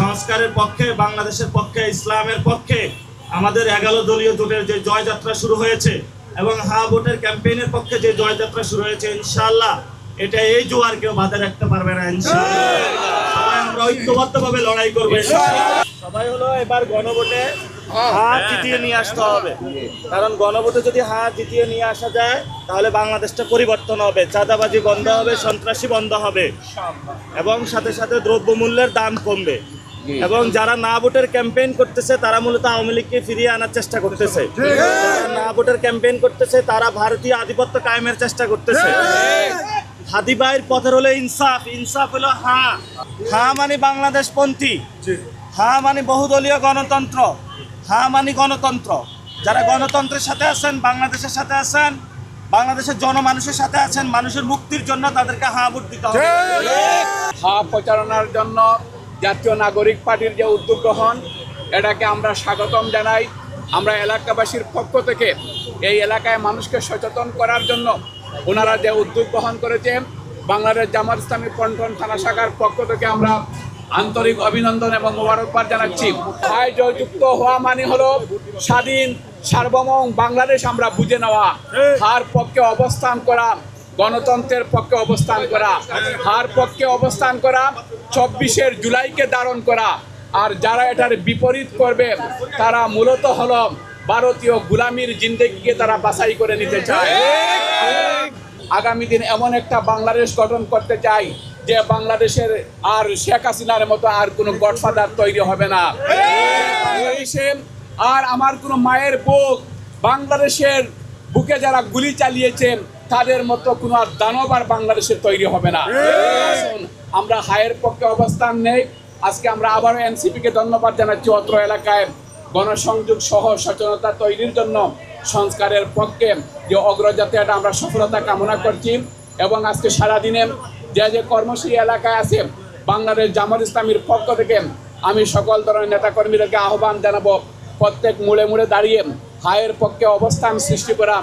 সংস্কারের পক্ষে বাংলাদেশের পক্ষে ইসলামের পক্ষে আমাদের এগারো দলীয় জোটের যে জয়যাত্রা শুরু হয়েছে এবং হা ভোটের ক্যাম্পেইনের পক্ষে যে জয়যাত্রা শুরু হয়েছে ইনশাল্লাহ এটা এই জোয়ার কেউ বাধা রাখতে পারবে না ইনশাআল্লাহ। সবাই আমরা ঐক্যবদ্ধভাবে লড়াই করব সবাই হলো এবার গণভোটে হাত জিতিয়ে নিয়ে আসতে হবে। কারণ গণভোটে যদি হাত জিতিয়ে নিয়ে আসা যায় তাহলে বাংলাদেশটা পরিবর্তন হবে চাঁদাবাজি বন্ধ হবে সন্ত্রাসী বন্ধ হবে। এবং সাথে সাথে দ্রব্যমূল্যের দাম কমবে। এবং যারা না ভোটের ক্যাম্পেইন করতেছে তারা মূলত আওয়ামী লীগকে ফিরিয়ে আনার চেষ্টা করতেছে। যারা না ভোটের ক্যাম্পেইন করতেছে তারা ভারতীয় আধিপত্য কায়েমের চেষ্টা করতেছে। হাদি হাদিবাইয়ের পথের হলো ইনসাফ। ইনসাফ হলো হা। হা মানে বাংলাদেশ পন্থী হা মানে বহুদলীয় গণতন্ত্র। হা মানে গণতন্ত্র। যারা গণতন্ত্রের সাথে আছেন বাংলাদেশের সাথে আছেন বাংলাদেশের জনমানুষের সাথে আছেন মানুষের মুক্তির জন্য তাদেরকে হা ভোট দিতে হবে। হা প্রচারণার জন্য জাতীয় নাগরিক পার্টির যে উদ্যোগ গ্রহণ এটাকে আমরা স্বাগতম জানাই। আমরা এলাকাবাসীর পক্ষ থেকে এই এলাকায় মানুষকে সচেতন করার জন্য ওনারা যে উদ্যোগ গ্রহণ করেছেন বাংলাদেশ জামাত ইসলামী পন্টন থানা শাখার পক্ষ থেকে আমরা আন্তরিক অভিনন্দন এবং মোবারকবাদ জানাচ্ছি। হায় জয়যুক্ত হওয়া মানে হলো স্বাধীন সার্বভৌম বাংলাদেশ আমরা বুঝে নেওয়া হার পক্ষে অবস্থান করা গণতন্ত্রের পক্ষে অবস্থান করা, হার পক্ষে অবস্থান করা, চব্বিশের জুলাইকে ধারণ করা। আর যারা এটার বিপরীত করবে, তারা মূলত হল ভারতীয় গুলামির জিন্দেগিকে তারা বাছাই করে নিতে চায়। আগামী দিন এমন একটা বাংলাদেশ গঠন করতে চাই, যে বাংলাদেশের আর শেখ হাসিনার মতো আর কোনো গডফাদার তৈরি হবে না। আর আমার কোনো মায়ের বুক, বাংলাদেশের বুকে যারা গুলি চালিয়েছেন তাদের মতো কোনো আর দানব আর বাংলাদেশে তৈরি হবে না। আমরা হায়ের পক্ষে অবস্থান নেই। আজকে আমরা আবারও এনসিপিকে ধন্যবাদ জানাচ্ছি অত্র এলাকায়। গণসংযোগ সহ সচেতনতা তৈরির জন্য সংস্কারের পক্ষে যে অগ্রযাত্রা এটা আমরা সফলতা কামনা করছি এবং আজকে সারাদিনে যে যে কর্মসূচি এলাকায় আছে বাংলাদেশ জামাত ইসলামীর পক্ষ থেকে আমি সকল ধরনের নেতাকর্মীদেরকে আহ্বান জানাব। প্রত্যেক মূলে মূলে দাঁড়িয়ে হায়ের পক্ষে অবস্থান সৃষ্টি করা।